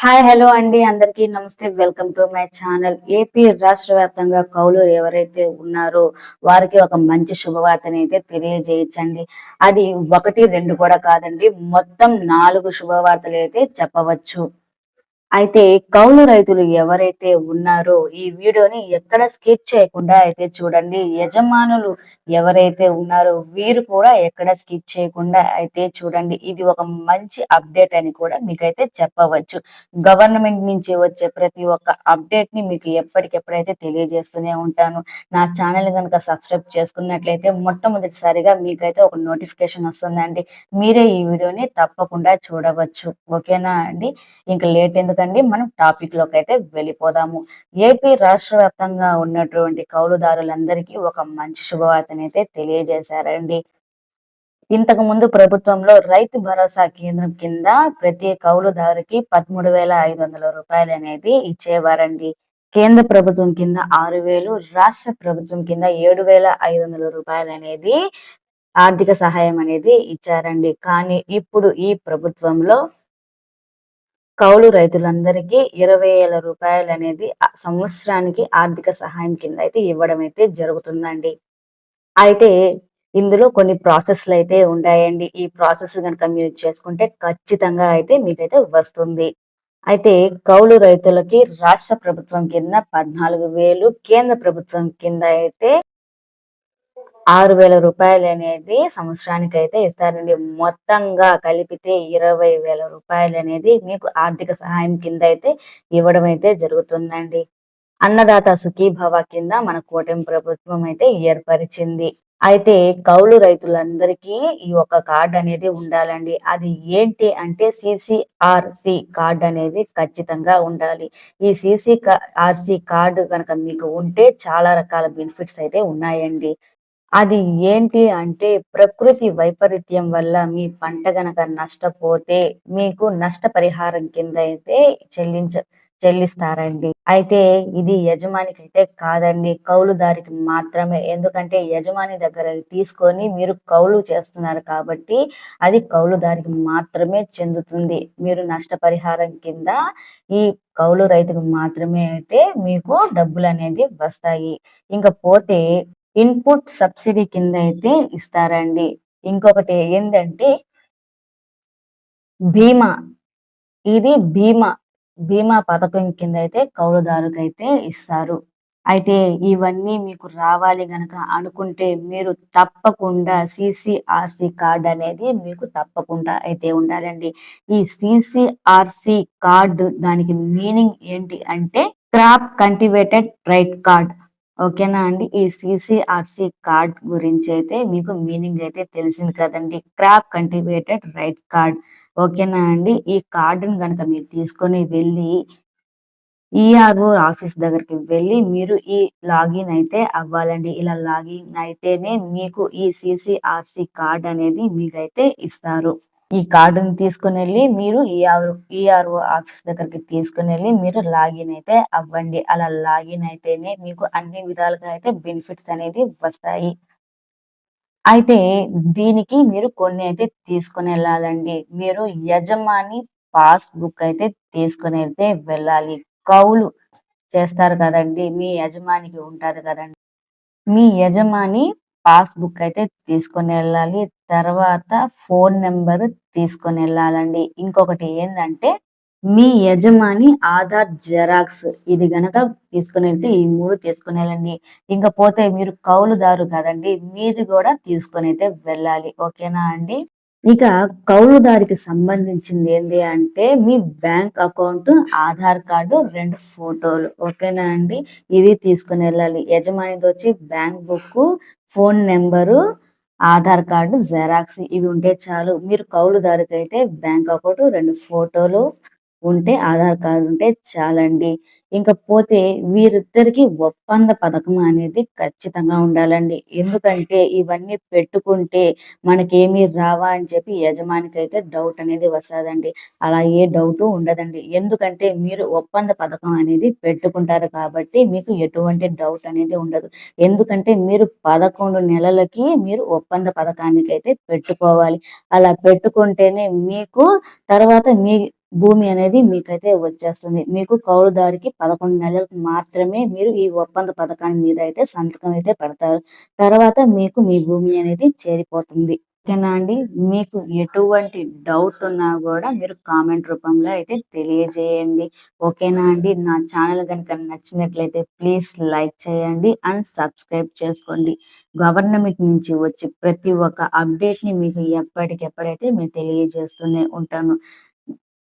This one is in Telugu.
హాయ్ హలో అండి. అందరికీ నమస్తే. Welcome to my channel. AP రాష్ట్ర వ్యాప్తంగా కౌలు ఎవరైతే ఉన్నారో వారికి ఒక మంచి శుభవార్తని అయితే తెలియజేయచ్చండి. అది ఒకటి రెండు కూడా కాదండి. మొత్తం నాలుగు శుభవార్తలు అయితే చెప్పవచ్చు. అయితే కౌలు రైతులు ఎవరైతే ఉన్నారో ఈ వీడియోని ఎక్కడ స్కిప్ చేయకుండా అయితే చూడండి. యజమానులు ఎవరైతే ఉన్నారో వీరు కూడా ఎక్కడ స్కిప్ చేయకుండా అయితే చూడండి. ఇది ఒక మంచి అప్డేట్ అని కూడా మీకైతే చెప్పవచ్చు. గవర్నమెంట్ నుంచి వచ్చే ప్రతి ఒక్క అప్డేట్ని మీకు ఎప్పటికెప్పుడైతే తెలియజేస్తూనే ఉంటాను. నా ఛానల్ కనుక సబ్స్క్రైబ్ చేసుకున్నట్లయితే మొట్టమొదటిసారిగా మీకైతే ఒక నోటిఫికేషన్ వస్తుందండి. మీరే ఈ వీడియోని తప్పకుండా చూడవచ్చు. ఓకేనా అండి? ఇంకా లేట్ ఎందుకు ఎందుకండి మనం టాపిక్లోకి అయితే వెళ్ళిపోదాము. ఏపీ రాష్ట్ర వ్యాప్తంగా ఉన్నటువంటి కౌలుదారులందరికీ ఒక మంచి శుభవార్తని అయితే తెలియజేశారండి. ఇంతకు ముందు ప్రభుత్వంలో రైతు భరోసా కేంద్రం కింద ప్రతి కౌలుదారుకి పదమూడు వేల ఐదు వందల రూపాయలు అనేది ఇచ్చేవారండి. కేంద్ర ప్రభుత్వం కింద ఆరు వేలు రాష్ట్ర ప్రభుత్వం కింద ఏడు వేల ఐదు వందల రూపాయలు అనేది ఆర్థిక సహాయం అనేది ఇచ్చారండి. కానీ ఇప్పుడు ఈ ప్రభుత్వంలో కౌలు రైతులందరికీ ఇరవై వేల రూపాయలు అనేది సంవత్సరానికి ఆర్థిక సహాయం కింద అయితే ఇవ్వడం అయితే జరుగుతుందండి. అయితే ఇందులో కొన్ని ప్రాసెస్లు అయితే ఉంటాయండి. ఈ ప్రాసెస్ కనుక మీరు చేసుకుంటే ఖచ్చితంగా అయితే మీకైతే వస్తుంది. అయితే కౌలు రైతులకి రాష్ట్ర ప్రభుత్వం కింద పద్నాలుగు వేలు కేంద్ర ప్రభుత్వం కింద అయితే ఆరు వేల రూపాయలు అనేది సంవత్సరానికి అయితే ఇస్తారండి. మొత్తంగా కలిపితే ఇరవై వేల రూపాయలు అనేది మీకు ఆర్థిక సహాయం కింద అయితే ఇవ్వడం అయితే జరుగుతుందండి. అన్నదాత సుఖీభవ కింద మన కూటమి ప్రభుత్వం అయితే ఏర్పరిచింది. అయితే కౌలు రైతులందరికీ ఈ ఒక కార్డు అనేది ఉండాలండి. అది ఏంటి అంటే సిసిఆర్సి కార్డు అనేది ఖచ్చితంగా ఉండాలి. ఈ సిసిఆర్సి కార్డు కనుక మీకు ఉంటే చాలా రకాల బెనిఫిట్స్ అయితే ఉన్నాయండి. అది ఏంటి అంటే ప్రకృతి వైపరీత్యం వల్ల మీ పంట గనక నష్టపోతే మీకు నష్టపరిహారం కింద అయితే చెల్లించ చెల్లిస్తారండి. అయితే ఇది యజమానికి అయితే కాదండి కౌలుదారికి మాత్రమే. ఎందుకంటే యజమాని దగ్గర తీసుకొని మీరు కౌలు చేస్తున్నారు కాబట్టి అది కౌలుదారికి మాత్రమే చెందుతుంది. మీరు నష్టపరిహారం కింద ఈ కౌలు రైతుకు మాత్రమే అయితే మీకు డబ్బులు అనేది వస్తాయి. ఇంకా పోతే ఇన్పుట్ సబ్సిడీ కింద అయితే ఇస్తారండి. ఇంకొకటి ఏంటంటే బీమా. ఇది బీమా బీమా పథకం కింద అయితే కౌలుదారుకు అయితే ఇస్తారు. అయితే ఇవన్నీ మీకు రావాలి గనక అనుకుంటే మీరు తప్పకుండా సిసిఆర్సి కార్డ్ అనేది మీకు తప్పకుండా అయితే ఉండాలండి. ఈ సిసిఆర్సి కార్డు దానికి మీనింగ్ ఏంటి అంటే క్రాప్ కంటివేటెడ్ రైట్ కార్డ్. ఓకేనా అండి? ఈ సిసిఆర్సి కార్డ్ గురించి అయితే మీకు మీనింగ్ అయితే తెలిసింది కదండి. క్రాప్ కంటివేటెడ్ రైట్ కార్డ్ ఓకేనా అండి? ఈ కార్డును కనుక మీరు తీసుకొని వెళ్ళి ఈఆర్ఓ ఆఫీస్ దగ్గరికి వెళ్ళి మీరు ఈ లాగిన్ అయితే అవ్వాలండి. ఇలా లాగిన్ అయితేనే మీకు ఈ సిసిఆర్సి కార్డ్ అనేది మీకైతే ఇస్తారు. ఈ కార్డుని తీసుకుని వెళ్ళి మీరు ఈఆర్ ఈఆర్ఓ ఆఫీస్ దగ్గరికి తీసుకుని వెళ్ళి మీరు లాగిన్ అయితే అవ్వండి. అలా లాగిన్ అయితేనే మీకు అన్ని విధాలుగా అయితే బెనిఫిట్స్ అనేది వస్తాయి. అయితే దీనికి మీరు కొన్ని అయితే తీసుకుని వెళ్ళాలండి మీరు యజమాని పాస్బుక్ అయితే తీసుకుని వెళ్తే వెళ్ళాలి. కౌలు చేస్తారు కదండి. మీ యజమానికి ఉంటుంది కదండి. మీ యజమాని పాస్బుక్ అయితే తీసుకొని వెళ్ళాలి. తర్వాత ఫోన్ నెంబర్ తీసుకొని వెళ్ళాలండి. ఇంకొకటి ఏంటంటే మీ యజమాని ఆధార్ జెరాక్స్ ఇది గనక తీసుకుని వెళ్తే ఈ మూడు తీసుకుని వెళ్ళండి. ఇంకా పోతే మీరు కౌలుదారు కదండి మీది కూడా తీసుకొని అయితే వెళ్ళాలి. ఓకేనా అండి? ఇక కౌలుదారికి సంబంధించింది ఏంటి అంటే మీ బ్యాంక్ అకౌంట్ ఆధార్ కార్డు రెండు ఫోటోలు. ఓకేనా అండి? ఇవి తీసుకుని వెళ్ళాలి. యజమానిది వచ్చి bank book phone number Aadhaar card xerox ఇవి ఉంటే చాలు. మీరు కౌలుదారుకైతే అయితే బ్యాంక్ అకౌంట్ రెండు ఫోటోలు ఉంటే ఆధార్ కార్డు ఉంటే చాలండి. ఇంకా పోతే వీరిద్దరికి ఒప్పంద పథకం అనేది ఖచ్చితంగా ఉండాలండి. ఎందుకంటే ఇవన్నీ పెట్టుకుంటే మనకేమీ రావా అని చెప్పి యజమానికి అయితే డౌట్ అనేది వస్తుందండి. అలా ఏ డౌట్ ఉండదండి. ఎందుకంటే మీరు ఒప్పంద పథకం అనేది పెట్టుకుంటారు కాబట్టి మీకు ఎటువంటి డౌట్ అనేది ఉండదు. ఎందుకంటే మీరు పదకొండు నెలలకి మీరు ఒప్పంద పథకానికి అయితే పెట్టుకోవాలి. అలా పెట్టుకుంటేనే మీకు తర్వాత మీ భూమి అనేది మీకైతే వచ్చేస్తుంది. మీకు కౌలుదారికి పదకొండు నెలలకు మాత్రమే మీరు ఈ ఒప్పంద పథకాన్ని మీద అయితే సంతకం అయితే పెడతారు. తర్వాత మీకు మీ భూమి అనేది చేరిపోతుంది. ఓకేనా అండి? మీకు ఎటువంటి డౌట్ ఉన్నా కూడా మీరు కామెంట్ రూపంలో అయితే తెలియజేయండి. ఓకేనా అండి? నా ఛానల్ కనుక నచ్చినట్లయితే ప్లీజ్ లైక్ చేయండి అండ్ సబ్స్క్రైబ్ చేసుకోండి. గవర్నమెంట్ నుంచి వచ్చి ప్రతి ఒక్క అప్డేట్ని మీకు ఎప్పటికెప్పుడైతే మేము తెలియజేస్తూనే ఉంటాను.